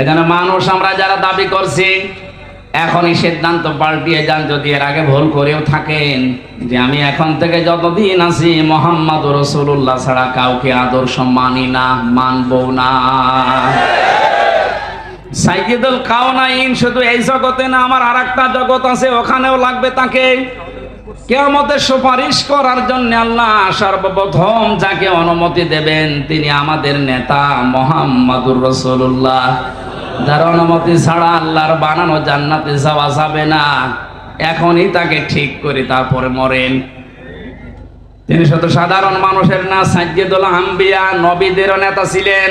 এখানে মানুষ আমরা যারা দাবি করছি, এখনই সিদ্ধান্ত পাল্টিয়ে যান যদি এর আগে ভুল করেও থাকেন। যে আমি এখন থেকে যতদিন আছি, মোহাম্মদ রসুল্লাহ ছাড়া কাউকে আদর্শ মানি না, মানবো না। সাইকেদুল কাওনাইন শুধু এই জগতে না, আমার আর একটা জগৎ আছে, ওখানেও লাগবে তাকে। কেয়ামতের সুপারিশ করার জন্য আল্লাহ সর্বপ্রথম যাকে অনুমতি দেবেন তিনি আমাদের নেতা মোহাম্মদুর রসুল্লাহ যার অনুমতি ছাড়া আল্লাহর বানানো জান্নাতে যাওয়া যাবে না। এখনই তাকে ঠিক করে তারপরে মরেন। তিনি শুধু সাধারণ মানুষের না, সাজ্জেদুল আম্বিয়া নবীদেরও নেতা ছিলেন।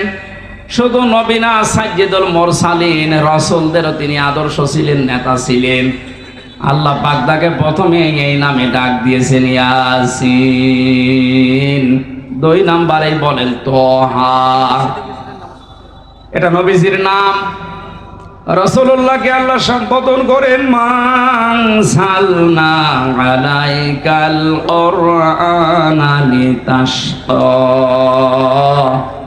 শুধু নবী না, সাজ্জেদুল মোরসালিন, রসুলদেরও তিনি আদর্শ ছিলেন, নেতা ছিলেন। আল্লাহ পাক তাকে প্রথমে এই নামে ডাক দিয়েছেন, ইয়াসিন। দুই নাম্বারে বলেন, তোহা। এটা নবীজির নাম। রসুল্লাহকে আল্লাহ সম্বোধন করেন মাংসালনা আলাইকাল কোরআনা লিতাশকা।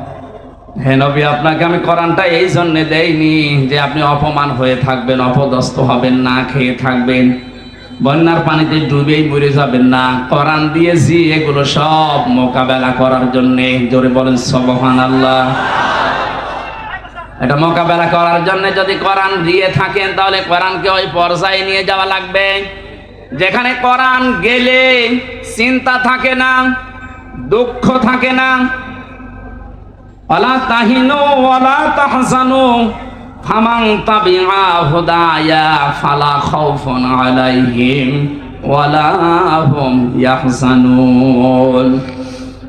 হে আপনাকে আমি কোরআনটা এই জন্য দেইনি যে আপনি অপমান হয়ে থাকবেন, অপদস্থ হবেন, না খেয়ে থাকবেন, বন্যার পানিতে ডুবেই মরে যাবেন না। কোরআন দিয়েছি, এগুলো সব মোকাবেলা করার জন্য। জোরে বলেন সবহান আল্লাহ এটা মোকাবেলা করার জন্য যদি কোরআন দিয়ে থাকেন, তাহলে কোরআনকে ওই পর্যায়ে নিয়ে যাওয়া লাগবে। যেখানে কোরআন গেলে চিন্তা থাকে না, দুঃখ থাকে না তাহিনু ফালা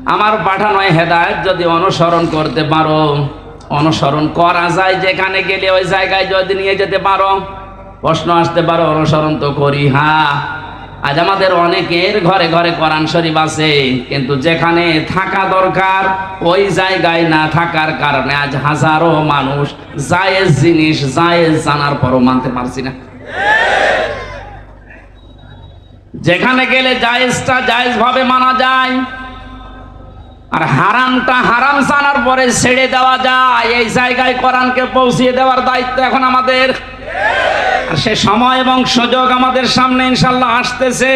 আমার পাঠানো হেদায়েত যদি অনুসরণ করতে পারো, অনুসরণ করা যায় যেখানে গেলে ওই জায়গায় যদি নিয়ে যেতে পারো, প্রশ্ন আসতে পারো, অনুসরণ তো করি হ্যাঁ। আজ আমাদের অনেকের ঘরে ঘরে কোরআন শরীফ আছে, কিন্তু যেখানে থাকা দরকার, ওই জায়গায় না থাকার কারণে আজ হাজারো মানুষ জায়েজ জিনিস, জায়েজ জানার পরও মানতে পারছি না। যেখানে গেলে জায়েজটা জায়েজ ভাবে মানা যায় আর হারামটা হারাম জানার পরে ছেড়ে দেওয়া যায়। এই জায়গায় কোরআনকে পৌঁছিয়ে দেওয়ার দায়িত্ব এখন আমাদের। আর সে সময় এবং সুযোগ আমাদের সামনে ইনশাল্লাহ আসতেছে।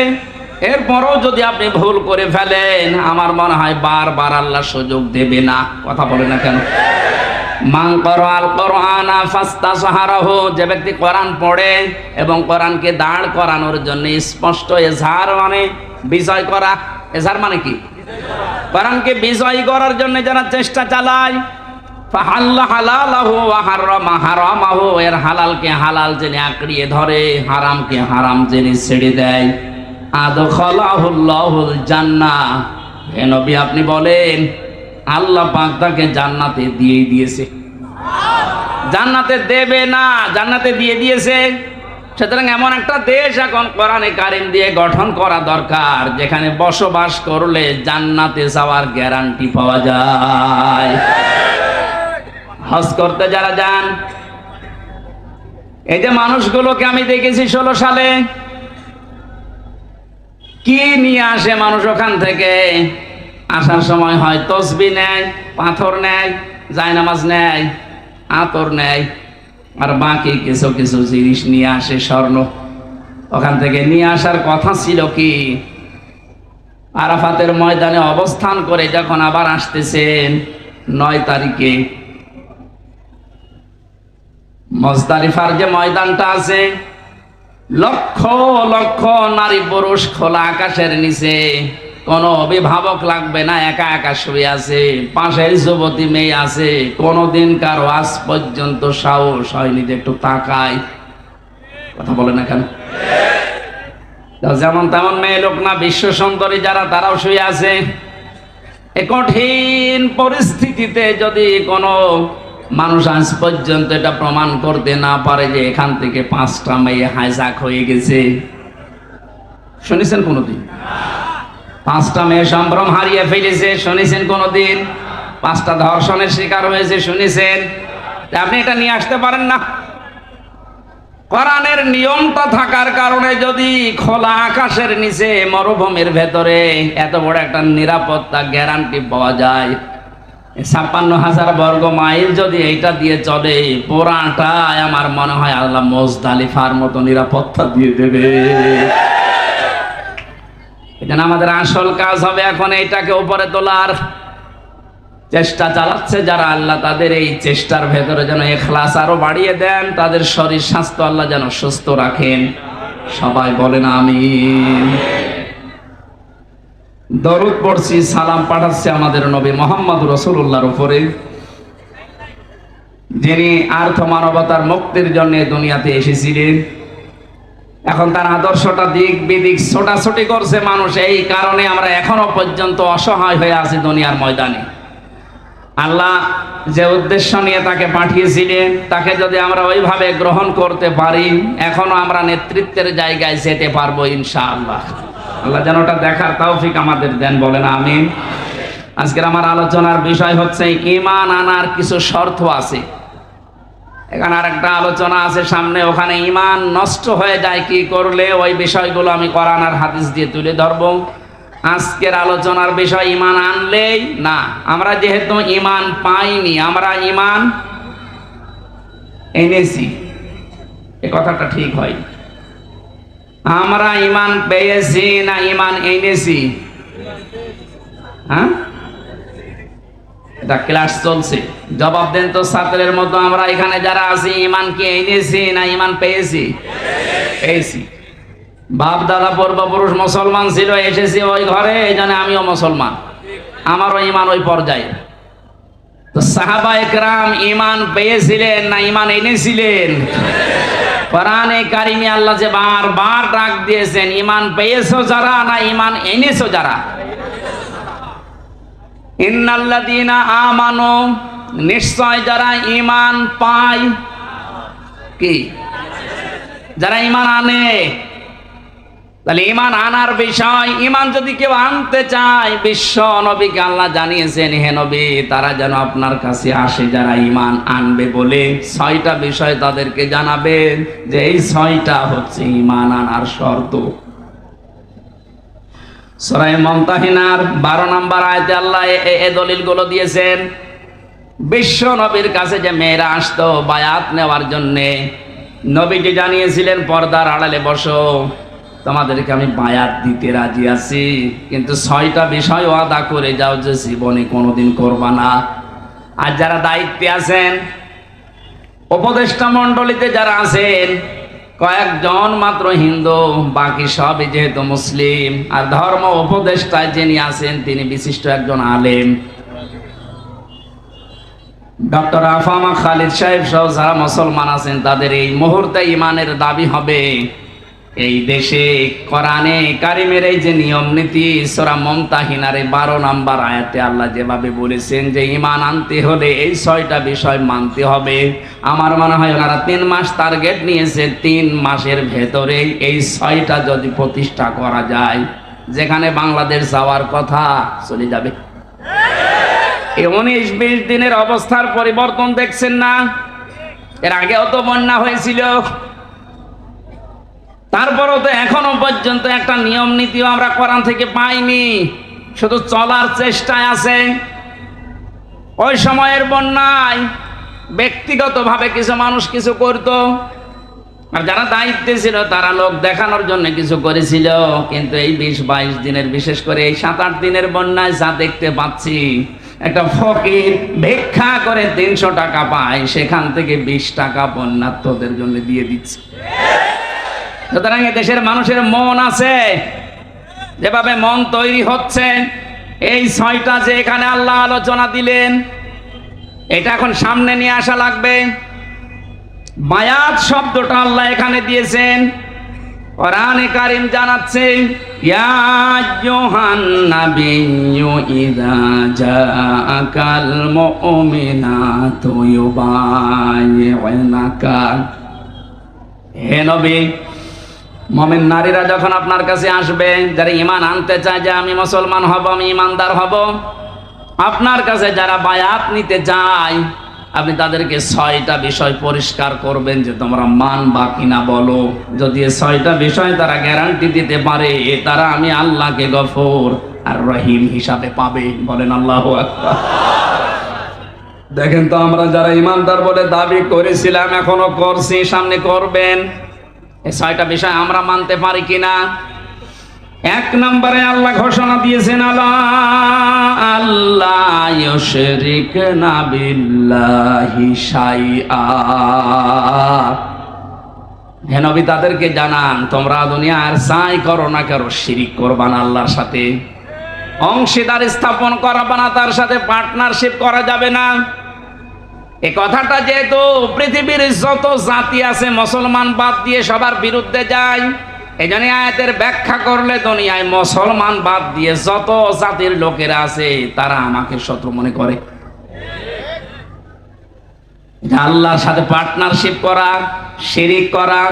এরপরও যদি আপনি ভুল করে ফেলেন, আমার মনে হয় বারবার আল্লাহ সুযোগ দেবে না। কথা বলে না কেন? মান করআল কোরআনা ফাস্তা যে ব্যক্তি কোরআন পড়ে এবং কোরআনকে দাঁড় করানোর জন্য স্পষ্ট এজাহার মানে বিজয় করা। এজাহার মানে কি? কোরআনকে বিজয় করার জন্য যারা চেষ্টা চালায়। হালাল জেনে আঁকড়িয়ে ধরে হারাম জেনে ছেড়ে দেয়। আপনি বলেন, আল্লাহ তাকে জান্নাতে দিয়ে দিয়েছে। জান্নাতে দেবে না, জান্নাতে দিয়ে দিয়েছে। সুতরাং এমন একটা দেশ এখন কোরআনে কারিম দিয়ে গঠন করা দরকার, যেখানে বসবাস করলে জান্নাতে যাওয়ার গ্যারান্টি পাওয়া যায়। হজ করতে যারা যান, এই যে মানুষগুলোকে আমি দেখেছি ষোলো সালে, কি নিয়ে আসে মানুষ ওখান থেকে? আসার সময় হয় তসবি নেয়, পাথর নেয়, জায়নামাজ নেয়, আতর নেয়। আর বাকি কিছু কিছু জিনিস নিয়ে আসে স্বর্ণ। ওখান থেকে নিয়ে আসার কথা ছিল কি? আরাফাতের ময়দানে অবস্থান করে যখন আবার আসতেছেন, নয় তারিখে মজদালিফার যে ময়দানটা আছে, লক্ষ লক্ষ নারী পুরুষ খোলা আকাশের নিচে কোন অভিভাবক লাগবে না, একা একা শুয়ে আছে পাশে যুবতী মেয়ে আছে, কোনদিন কারও আজ পর্যন্ত সাহস হয়নি যে একটু তাকায়। কথা বলে না কেন? যেমন তেমন মেয়ে লোক না, বিশ্ব সুন্দরী যারা, তারাও শুয়ে আছে। এ কঠিন পরিস্থিতিতে যদি কোনো মানুষ আজ পর্যন্ত এটা প্রমাণ করতে না পারে যে এখান থেকে পাঁচটা মেয়ে হাইজাক হয়ে গেছে। শুনেছেন কোনোদিন? পাঁচটা মেয়ে সম্ভ্রম হারিয়ে ফেলেছে, শুনেছেন কোনোদিন? পাঁচটা ধর্ষণের শিকার হয়েছে, শুনেছেন? আপনি এটা নিয়ে আসতে পারেন না। কোরআনের নিয়মটা থাকার কারণে যদি খোলা আকাশের নিচে মরুভূমির ভেতরে এত বড় একটা নিরাপত্তা গ্যারান্টি পাওয়া যায়, ছাপ্পান্ন হাজার বর্গ মাইল যদি এইটা দিয়ে চলে পোড়াটাই আমার মনে হয় আল্লাহ মোজদালিফার মতো নিরাপত্তা দিয়ে দেবে। এখানে আমাদের আসল কাজ হবে এখন এইটাকে উপরে তোলার। চেষ্টা চালাচ্ছে যারা আল্লাহ তাদের এই চেষ্টার ভেতরে যেন এখলাস আরও বাড়িয়ে দেন, তাদের শরীর স্বাস্থ্য আল্লাহ যেন সুস্থ রাখেন। সবাই বলেন আমি দরুদ পড়ছি, সালাম পাঠাচ্ছে আমাদের নবী মোহাম্মদ রসুল্লাহর উপরে, যিনি আর্থ মানবতার মুক্তির জন্য দুনিয়াতে এসেছিলেন। এখন তার আদর্শটা দিক বিদিক ছোটাছুটি করছে মানুষ। এই কারণে আমরা এখনও পর্যন্ত অসহায় হয়ে আছি দুনিয়ার ময়দানে। আল্লাহ যে উদ্দেশ্য নিয়ে তাকে পাঠিয়েছিলেন, তাকে যদি আমরা ওইভাবে গ্রহণ করতে পারি, এখনও আমরা নেতৃত্বের জায়গায় যেতে পারব ইনশাআল্লাহ। আল্লাহ আল্লাহ যেন ওটা দেখার তৌফিক আমাদের দেন, বলেন আমিন। আজকের আমার আলোচনার বিষয় হচ্ছে ইমান আনার কিছু শর্ত আছে। এখানে আর একটা আলোচনা আছে সামনে, ওখানে ইমান নষ্ট হয়ে যায় কি করলে? ওই বিষয়গুলো আমি কোরআন আর হাদিস দিয়ে তুলে ধরবো। আজকের আলোচনার বিষয়, ইমান আনলেই না। আমরা যেহেতু ইমান পাইনি, আমরা ইমান এনেছি। এ কথাটা ঠিক হয়। আমরা ইমান পেয়েছি না ইমান এনেছি? হ্যাঁ? এটা ক্লাস চলছে। জবাব দেন তো ছাত্রের মতো আমরা এখানে যারা আছি ইমান কি এনেছি না ইমান পেয়েছি? পেয়েছি। বাপ দাদা পূর্বপুরুষ মুসলমান ছিল, এসেছি ওই ঘরে জন্য আমিও মুসলমান। আমারও ইমান ওই পর্যায়ে। তো সাহাবা একরাম ইমান পেয়েছিলেন না ইমান এনেছিলেন? কোরআনে কারিমে আল্লাহ যে বারবার ডাক দিয়েছেন ইমান পেয়েছ যারা না ইমান এনেছো যারা? ইন্নাল্লাযীনা আমানু, নিশ্চয় যারা ইমান পায়, কি? যারা ইমান আনে। তাহলে ইমান আনার বিষয় ইমান যদি কেউ আনতে চায়, বিশ্ব নবীকে আল্লাহ জানিয়েছেন, হে নবী, তারা যেন আপনার কাছে আসে, যারা ইমান আনবে বলে। ছয়টা বিষয় তাদেরকে জানাবেন যে এই ছয়টা হচ্ছে ইমান আনার শর্ত। সরাই মমতাহিনার বারো নম্বর আয়তে আল্লাহ এ- দলিলগুলো দিয়েছেন, বিশ্ব নবীর কাছে যে মেয়েরা আসতো বায়াত নেওয়ার জন্যে, নবীজি জানিয়েছিলেন, পর্দার আড়ালে বসো, তোমাদেরকে আমি বায়াত দিতে রাজি আছি, কিন্তু ছয়টা বিষয় ওয়াদা করে যাও যে জীবনে কোনোদিন করবা না। আর যারা দায়িত্বে আছেন, উপদেষ্টা মণ্ডলীতে যারা আছেন কয়েকজন মাত্র হিন্দু, বাকি সবই যেহেতু মুসলিম। আর ধর্ম উপদেষ্টায় যিনি আছেন, তিনি বিশিষ্ট একজন আলেম। ডক্টর আফামা খালিদ সাহেব সহ যারা মুসলমান আছেন, তাদের এই মুহূর্তে ইমানের দাবি হবে। এই দেশে কোরআনে কারিমের এই যে নিয়ম নীতি, সোরা মমতাহিনারে বারো নাম্বার আয়াতে আল্লাহ যেভাবে বলেছেন যে ইমান আনতে হলে এই ছয়টা বিষয় মানতে হবে। আমার মনে হয় ওনারা তিন মাস টার্গেট নিয়েছে, তিন মাসের ভেতরে এই ছয়টা যদি প্রতিষ্ঠা করা যায়, যেখানে বাংলাদেশ যাওয়ার কথা চলে যাবে। উনিশ বিশ দিনের অবস্থার পরিবর্তন দেখছেন না? এর আগেও তো বন্যা হয়েছিল। তারপরও তো এখনও পর্যন্ত একটা নিয়ম নীতিও আমরা কোরআন থেকে পাইনি। শুধু চলার চেষ্টায় আছে। ওই সময়ের বন্যায় ব্যক্তিগতভাবে কিছু মানুষ কিছু করতো। আর যারা দায়িত্বে ছিল, তারা লোক দেখানোর জন্য কিছু করেছিল। কিন্তু এই বিশ বাইশ দিনের, বিশেষ করে এই সাত আট দিনের বন্যায় যা দেখতে পাচ্ছি, একটা ফকির ভিক্ষা করে তিনশো টাকা পায়, সেখান থেকে বিশ টাকা বন্যার্থদের জন্য দিয়ে দিচ্ছে। সুতরাং দেশের মানুষের মন আছে। যেভাবে মন তৈরি হচ্ছে, এই ছয়টা যে এখানে আল্লাহ আলোচনা দিলেন, এটা এখন সামনে নিয়ে আসা লাগবে। বায়াত শব্দটা আল্লাহ এখানে দিয়েছেন। কোরআনে কারিম জানাচ্ছে হে নবী মমিন নারীরা যখন আপনার কাছে আসবে, যারা ইমান আনতে চায় যে আমি মুসলমান হব, আমি ইমানদার হব, আপনার কাছে যারা বায়াত নিতে চায়, আপনি তাদেরকে ছয়টা বিষয় পরিষ্কার করবেন যে তোমরা মান বা কিনা বলো। যদি ছয়টা বিষয় তারা গ্যারান্টি দিতে পারে, তারা আমি আল্লাহকে গফর আর রহিম হিসাবে পাবে। বলেন আল্লাহ দেখেন তো আমরা যারা ইমানদার বলে দাবি করেছিলাম, এখনও করছি, সামনে করবেন। এই ছয়টা বিষয় আমরা মানতে পারি কিনা এক নম্বরে আল্লাহ ঘোষণা দিয়েছেন আল্লাহ আল্লাহ ইউশরিক তাদেরকে জানান, তোমরা দুনিয়ার সাই করো না কারও শিরিক করবান আল্লাহর সাথে। অংশীদার স্থাপন করাবা না, তার সাথে পার্টনারশিপ করা যাবে না। এই কথাটা যেহেতু পৃথিবীর যত জাতি আছে, মুসলমান বাদ দিয়ে সবার বিরুদ্ধে যায় এই জন্য আয়াতের ব্যাখ্যা করলে দুনিয়ায় মুসলমান বাদ দিয়ে যত জাতির লোকেরা আছে, তারা আমাকে শত্রু মনে করে। আল্লাহর সাথে পার্টনারশিপ করা, শিরিক করা,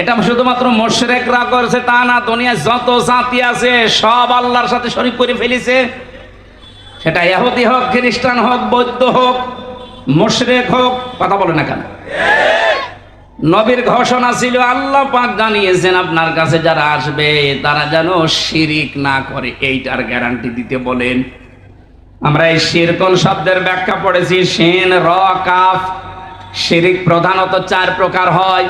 এটা শুধুমাত্র মোশরেকরা করেছে, তা না, দুনিয়ায় যত জাতি আছে, সব আল্লাহর সাথে শরিক করে ফেলেছে। সেটা ইহুদি হোক, খ্রিস্টান হোক, বৌদ্ধ হোক মোশরেক হোক, কথা বলে না কেন? নবীর ঘোষণা ছিল, আল্লাহ পাক জানিয়েছেন আপনার কাছে যারা আসবে, তারা যেন শিরিক না করে, এইটার গ্যারান্টি দিতে বলেন। আমরা এই শিরকল শব্দের ব্যাখ্যা পড়েছি, সেন, র, কাফ, শিরিক প্রধানত চার প্রকার হয়।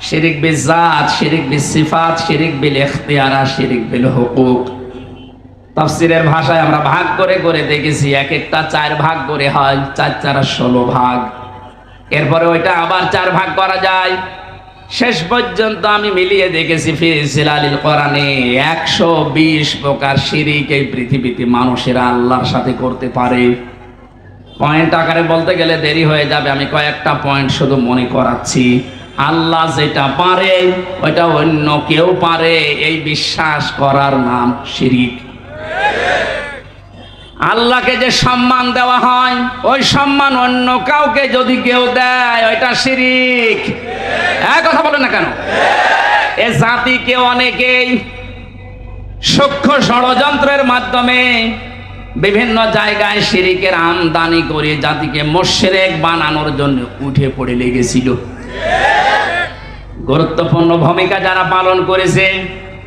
শিরিক বিজাত, শিরিক বিসিফাত, শিরিক বিল ইখতিয়ারা, শিরিক বিল হুকুক। তাফসিরের ভাষায় আমরা ভাগ করে করে দেখেছি এক একটা চার ভাগ করে হয়, চার চার ষোলো ভাগ। এরপরে ওইটা আবার চার ভাগ করা যায়। শেষ পর্যন্ত আমি মিলিয়ে দেখেছি ফিজিলালিল কোরআনে একশো বিশ প্রকার শিরিক এই পৃথিবীতে মানুষেরা আল্লাহর সাথে করতে পারে। পয়েন্ট আকারে বলতে গেলে দেরি হয়ে যাবে, আমি কয়েকটা পয়েন্ট শুধু মনে করাচ্ছি। আল্লাহ যেটা পারে, ওইটা অন্য কেউ পারে, এই বিশ্বাস করার নাম শিরিক। আল্লাহকে যে সম্মান দেওয়া হয়, ওই সম্মান অন্য কাউকে যদি কেউ দেয়, ওইটা শিরিক। এক কথা বলে না কেন? এ জাতিকে অনেকেই সূক্ষ্ম ষড়যন্ত্রের মাধ্যমে বিভিন্ন জায়গায় শিরিকের আমদানি করে জাতিকে মোশেরেক বানানোর জন্য উঠে পড়ে লেগেছিল। গুরুত্বপূর্ণ ভূমিকা যারা পালন করেছে,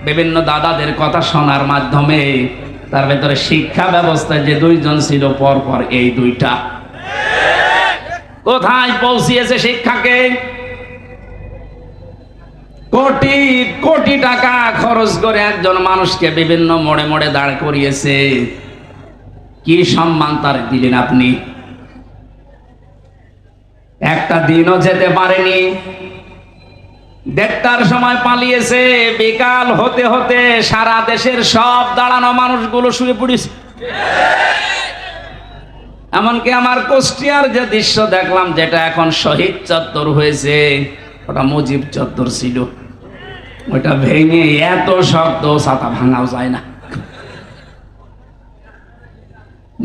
বিভিন্ন দাদাদের কথা শোনার মাধ্যমে তার ভেতরে শিক্ষা ব্যবস্থায় যে দুইজন ছিল পর পর এই দুইটা। কোথায় পৌঁছিয়েছে শিক্ষাকে? কোটি কোটি টাকা খরচ করে একজন মানুষকে বিভিন্ন মোড়ে মোড়ে দাঁড় করিয়েছে। কি সম্মান তার দিলেন আপনি? একটা দিনও যেতে পারেনি। দেড়টার সময় পালিয়েছে। বিকাল হতে হতে সারা দেশের সব দাঁড়ানো মানুষগুলো শুয়ে পড়েছে। এমনকি আমার কুষ্টিয়ার যে দৃশ্য দেখলাম, যেটা এখন শহীদ চত্বর হয়েছে, ওটা মুজিব চত্বর ছিল। ওটা ভেঙে এত শক্ত ছাতা ভাঙাও যায় না।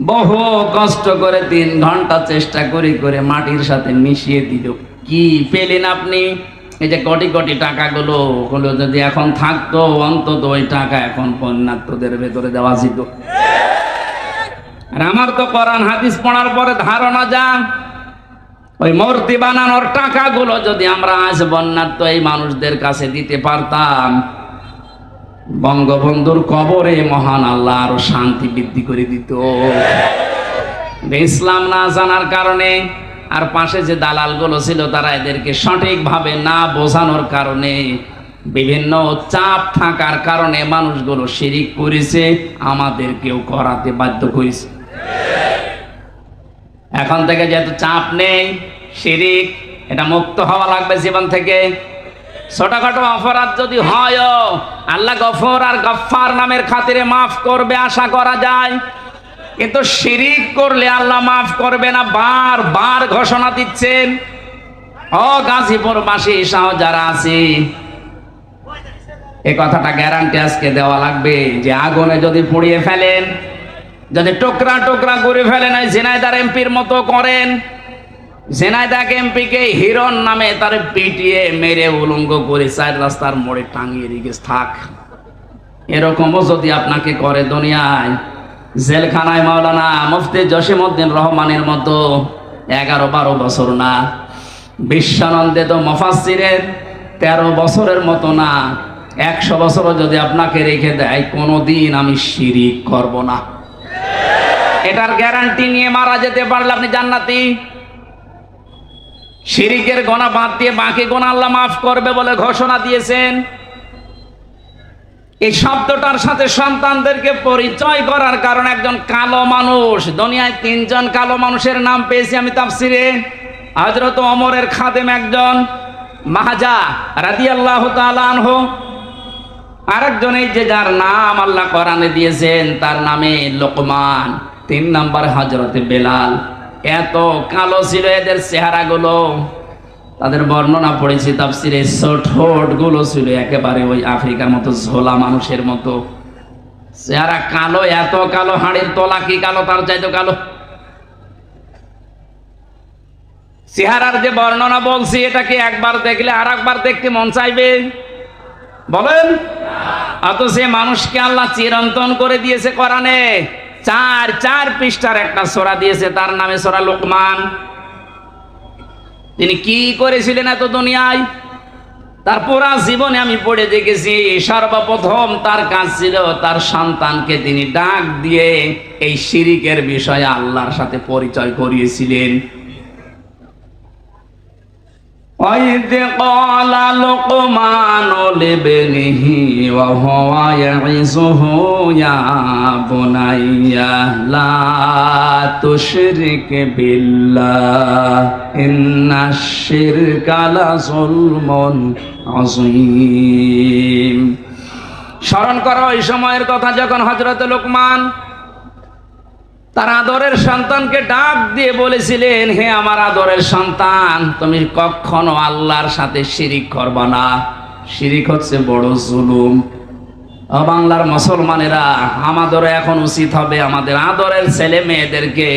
বহু কষ্ট করে তিন ঘণ্টা চেষ্টা করে করে মাটির সাথে মিশিয়ে দিল। কি পেলেন আপনি? এই যে কোটি কোটি টাকাগুলো ওগুলো যদি এখন থাকতো, অন্তত ওই টাকা এখন পণ্যাত্মদের ভেতরে দেওয়া যেত। আর আমার তো কোরআন হাদিস পড়ার পরে ধারণা যা, ওই মূর্তি বানানোর টাকাগুলো যদি আমরা আজ বন্যাত্ম এই মানুষদের কাছে দিতে পারতাম, বঙ্গবন্ধুর কবরে মহান আল্লাহ আরও শান্তি বৃদ্ধি করে দিত। ইসলাম না জানার কারণে আর পাশে যে দালালগুলো ছিল তারা এদেরকে সঠিকভাবে না বোঝানোর কারণে বিভিন্ন চাপ থাকার কারণে মানুষগুলো শিরিক করেছে, আমাদেরকেও করাতে বাধ্য করেছে। এখন থেকে যেহেতু চাপ নেই, শিরিক, এটা মুক্ত হওয়া লাগবে জীবন থেকে। ছোটখাটো অপরাধ যদি হয় আল্লাহ গফর আর গফার নামের খাতিরে মাফ করবে, আশা করা যায়। কিন্তু শিরিক করলে আল্লাহ মাফ করবে না, বার বার ঘোষণা দিচ্ছেন। ও গাজীপুরবাসী সহ যারা আছে, এ কথাটা গ্যারান্টি আজকে দেওয়া লাগবে যে আগুনে যদি পুড়িয়ে ফেলেন, যদি টুকরা টুকরা করে ফেলেন ওই ঝিনাইদার এমপির মতো করেন, ঝিনাইদাক এমপিকে হিরণ নামে তার পিটিয়ে মেরে উলঙ্গ করে চার রাস্তার মোড়ে টাঙিয়ে রেখে থাক। এরকমও যদি আপনাকে করে দুনিয়ায় জেলখানায় মাওলানা মুফতি জসিমউদ্দিন রহমানের মতো এগারো বারো বছর না। বিশ্বানন্দে তো মফাসিরের তেরো বছরের মতো না। একশো বছরও যদি আপনাকে রেখে দেয় কোনো দিন আমি শিরিক করব না। এটার গ্যারান্টি নিয়ে মারা যেতে পারলে আপনি জান্নাতি। শিরিকের গোনা বাদ দিয়ে বাকি গোনা আল্লাহ মাফ করবে বলে ঘোষণা দিয়েছেন। এই শব্দটার সাথে সন্তানদেরকে পরিচয় করার কারণ একজন কালো মানুষ। দুনিয়ায় তিনজন কালো মানুষের নাম পেয়েছি আমি তাফসিরে। হজরত অমরের খাদেম একজন মাহাজা রাদি আল্লাহ আনহু। আরেকজন এই যে যার নাম আল্লাহ কোরআনে দিয়েছেন, তার নামে লোকমান। তিন নাম্বার হজরতে বেলাল। এত কালো ছিল এদের চেহারাগুলো। তাদের বর্ণনা পড়েছি, তাফসিরে গুলো ছিল একেবারে ওই আফ্রিকার মতো ঝোলা মানুষের মতো। চেহারা কালো, এত কালো, হাড়ির তলা কি কালো, তার চাইতো কালো। চেহারার যে বর্ণনা বলছি, এটাকে একবার দেখলে আর একবার দেখতে মন চাইবে। বলেন? অত সে মানুষকে আল্লাহ চিরন্তন করে দিয়েছে কোরআনে। চার চার পৃষ্ঠার একটা সোরা দিয়েছে, তার নামে সোরা লোকমান। তিনি কি করেছিলেন এত দুনিয়ায়? তার পুরা জীবনে আমি পড়ে দেখেছি, সর্বপ্রথম তার কাজ ছিল তার সন্তানকে তিনি ডাক দিয়ে এই শিরিকের বিষয়ে আল্লাহর সাথে পরিচয় করিয়েছিলেন। وإذ قال لقمان لابنه وهو يعظه يا بني لا تشرك بالله إن الشرك لظلم عظيم স্মরণ করো ওই সময়ের কথা যখন হজরত লোকমান তার আদরের সন্তানকে ডাক দিয়ে বলেছিলেন, হে আমার আদরের সন্তান, তুমি কখনো আল্লাহর সাথে শিরিক করবা না। শিরিক হচ্ছে বড় জুলুম। বাংলার মুসলমানেরা আমাদের এখন উচিত হবে আমাদের আদরের ছেলে মেয়েদেরকে।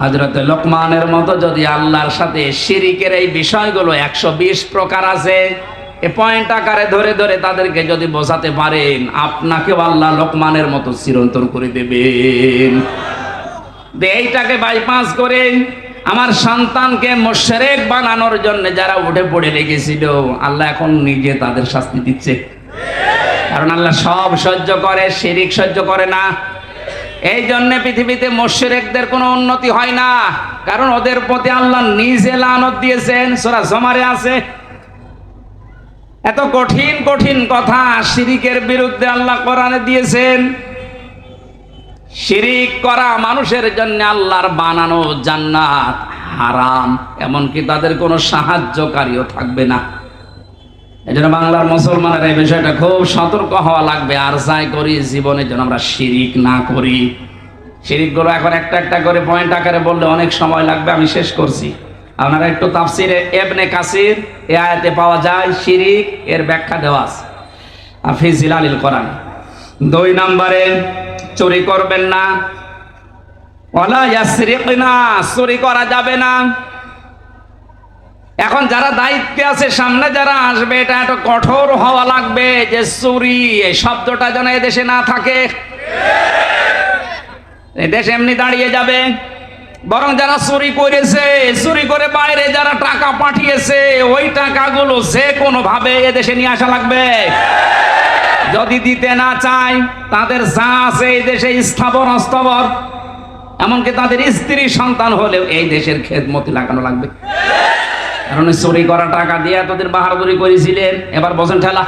হজরত লোকমানের মতো যদি আল্লাহর সাথে শিরিকের এই বিষয়গুলো একশো বিশ প্রকার আছে এ পয়েন্ট আকারে ধরে ধরে তাদেরকে যদি বোঝাতে পারেন, আপনাকেও আল্লাহ লোকমানের মতো চিরন্তন করে দেবেন। এইটাকে বাইপাস করে আমার সন্তানকে মোশরেক বানানোর জন্য যারা উঠে পড়ে লেগেছিল, আল্লাহ এখন নিজে তাদের শাস্তি দিচ্ছে। কারণ আল্লাহ সব সহ্য করে, শিরিক সহ্য করে না। এই জন্য পৃথিবীতে মোশরেকদের কোনো উন্নতি হয় না। কারণ ওদের প্রতি আল্লাহ নিজে লানত দিয়েছেন। সোরা জমারে আছে। এত কঠিন কঠিন কথা শিরিকের বিরুদ্ধে আল্লাহ কোরআনে দিয়েছেন। শিরিক করা মানুষের জন্য আল্লাহর বানানো জান্নাত হারাম, এমনকি তাদের কোনো সাহায্যকারীও থাকবে না। এই জন্য বাংলার মুসলমানের এই বিষয়টা খুব সতর্ক হওয়া লাগবে, আর যাই করি জীবনে যেন আমরা শিরিক না করি। শিরিকগুলো এখন একটা একটা করে পয়েন্ট আকারে বললে অনেক সময় লাগবে, আমি শেষ করছি। আপনারা একটু তাফসিরে এবনে কাসির এ আয়াতে পাওয়া যায়, শিরিক এর ব্যাখ্যা দেওয়া আছে। আফিজিল আলিল কোরআন। দুই নম্বরে, চুরি করবেন না। চুরি করা যাবে না। এখন যারা দায়িত্বে আছে, সামনে যারা আসবে, এটা একটু কঠোর হওয়া লাগবে যে চুরি, এই শব্দটা যেন এদেশে না থাকে। এদেশ এমনি দাঁড়িয়ে যাবে। বরং যারা চুরি করেছে, চুরি করে বাইরে যারা টাকা পাঠিয়েছে, ওই টাকাগুলো যে কোনো ভাবে এদেশে নিয়ে আসা লাগবে। যদি দিতে না চায়, তাদের যা আছে এই দেশে স্থাবর, অস্থাবর। এমনকি তাদের স্ত্রী সন্তান হলেও এই দেশের খেদমতি লাগানো লাগবে। কারণ চুরি করা টাকা দিয়ে এতদিন বাহাদুরি করেছিলেন, এবার বসেন ঠেলা।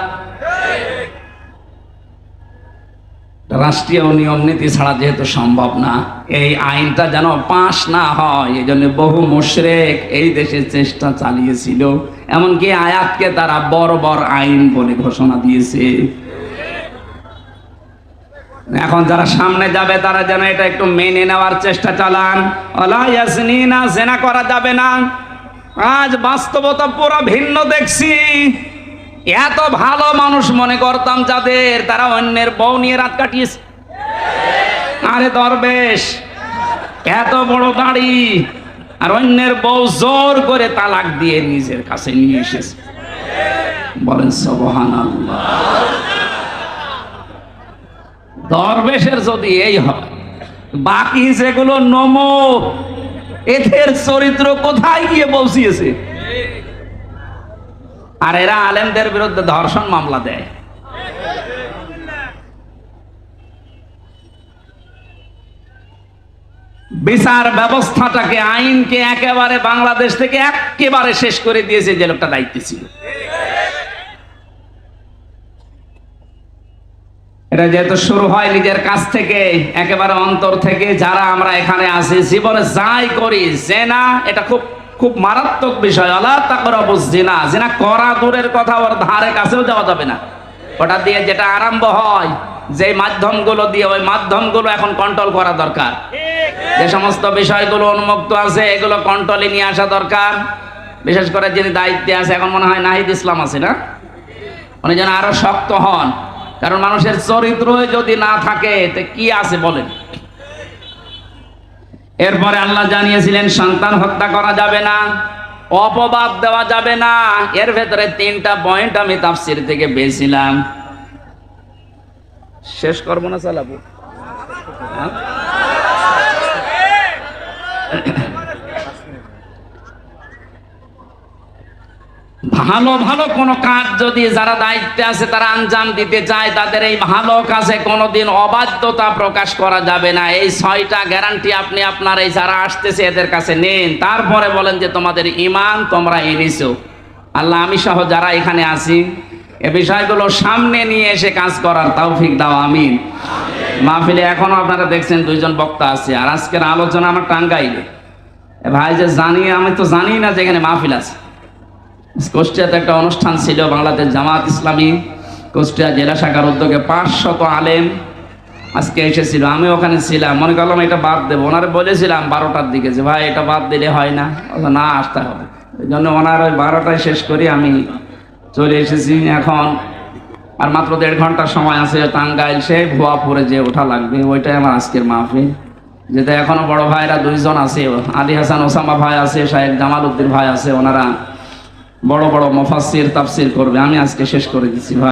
রাষ্ট্রীয় নিয়ম নীতি ছাড়া যেহেতু সম্ভব না, এই আইনটা যেন পাশ না হয়, এই জন্য বহু মুশরেক এই দেশে চেষ্টা চালিয়েছিল। এমনকি আয়াতকে তারা বড় বড় আইন বলে ঘোষণা দিয়েছে। এখন যারা সামনে যাবে, তারা যেন এটা একটু মেনে নেওয়ার চেষ্টা চালান। না করা যাবে না। আজ বাস্তবতা পুরো ভিন্ন দেখছি। এত ভালো মানুষ মনে করতাম যাদের তারা অন্যের বউ নিয়ে রাত কাটিয়েছে। আরে দরবেশ, এত বড় দাড়ি আর অন্যের বউ জোর করে তালাক দিয়ে নিজের কাছে নিয়ে এসেছে। বলেন সবহান দরবেশের যদি এই হয়, বাকি যেগুলো নমো, এদের চরিত্র কোথায় গিয়ে পৌঁছিয়েছে? আর এরা আলেমদের বিরুদ্ধে ধর্ষণ মামলা দেয়। বিচার ব্যবস্থাটাকে, আইনকে একেবারে বাংলাদেশ থেকে একেবারে শেষ করে দিয়েছে যে লোকটা দায়িত্বে ছিল। এটা যেহেতু শুরু হয় নিজের কাছ থেকে, একেবারে অন্তর থেকে, যারা আমরা এখানে আছি, জীবনে যাই করি জেনা এটা খুব খুব মারাত্মক বিষয়। আল্লাহ তাকর জিনা। জেনা করা দূরের কথা, ওর ধারে কাছেও যাওয়া যাবে না। ওটা দিয়ে যেটা আরম্ভ হয় যে মাধ্যমগুলো দিয়ে ওই মাধ্যমগুলো এখন কন্ট্রোল করা দরকার। যে সমস্ত বিষয়গুলো উন্মুক্ত আছে, এগুলো কন্ট্রোলে নিয়ে আসা দরকার। বিশেষ করে যিনি দায়িত্বে আছে, এখন মনে হয় নাহিদ ইসলাম আছে না? উনি যেন আরও শক্ত হন। কারণ মানুষের চরিত্র যদি না থাকে, তো কি আছে বলেন? এরপরে আল্লাহ জানিয়েছিলেন, সন্তান হত্যা করা যাবে না, অপবাদ দেওয়া যাবে না। এর ভেতরে তিনটা পয়েন্ট আমি তাফসির থেকে পেয়েছিলাম। শেষ করব না, চালাবো? ভালো ভালো কোনো কাজ যদি যারা দায়িত্বে আছে তারা আঞ্জাম দিতে চায় তাদের এই ভালো কাজে কোনোদিন অবাধ্যতা প্রকাশ করা যাবে না। এই ছয়টা গ্যারান্টি আপনি আপনার এই যারা আসতেছে এদের কাছে নেন। তারপরে বলেন যে তোমাদের ইমান তোমরা এনেছো। আল্লাহ আমি সহ যারা এখানে আছি এ বিষয়গুলো সামনে নিয়ে এসে কাজ করার তৌফিক দাও আমিন। মাহফিলে এখনও আপনারা দেখছেন দুইজন বক্তা আছে আর আজকের আলোচনা আমার টাঙ্গাইলে। ভাই যে জানি আমি তো জানি না যে এখানে মাহফিল আছে। কুষ্টিয়াতে একটা অনুষ্ঠান ছিল, বাংলাদেশ জামাত ইসলামী কুষ্টিয়া জেলা শাখার উদ্যোগে পাঁচশত আলেম আজকে এসেছিল। আমি ওখানে ছিলাম। মনে করলাম এটা বাদ দেবো। ওনারে বলেছিলাম বারোটার দিকে যে, ভাই, এটা বাদ দিলে হয় না। না, আসতে হবে। এই জন্য ওনার ওই বারোটায় শেষ করি আমি চলে এসেছি এখন। আর মাত্র দেড় ঘণ্টার সময় আছে, টাঙ্গাইল সে ভুয়াপুরে যে ওঠা লাগবে, ওইটাই আমার আজকের মাহফিল। যেটা এখনও বড় ভাইরা দুইজন আছে, আলী হাসান ওসামা ভাই আছে শাহেদ জামাল উদ্দিন ভাই আছে, ওনারা বড় বড় মফাসির তাফসির করবে। আমি আজকে শেষ করে দিচ্ছি ভাই।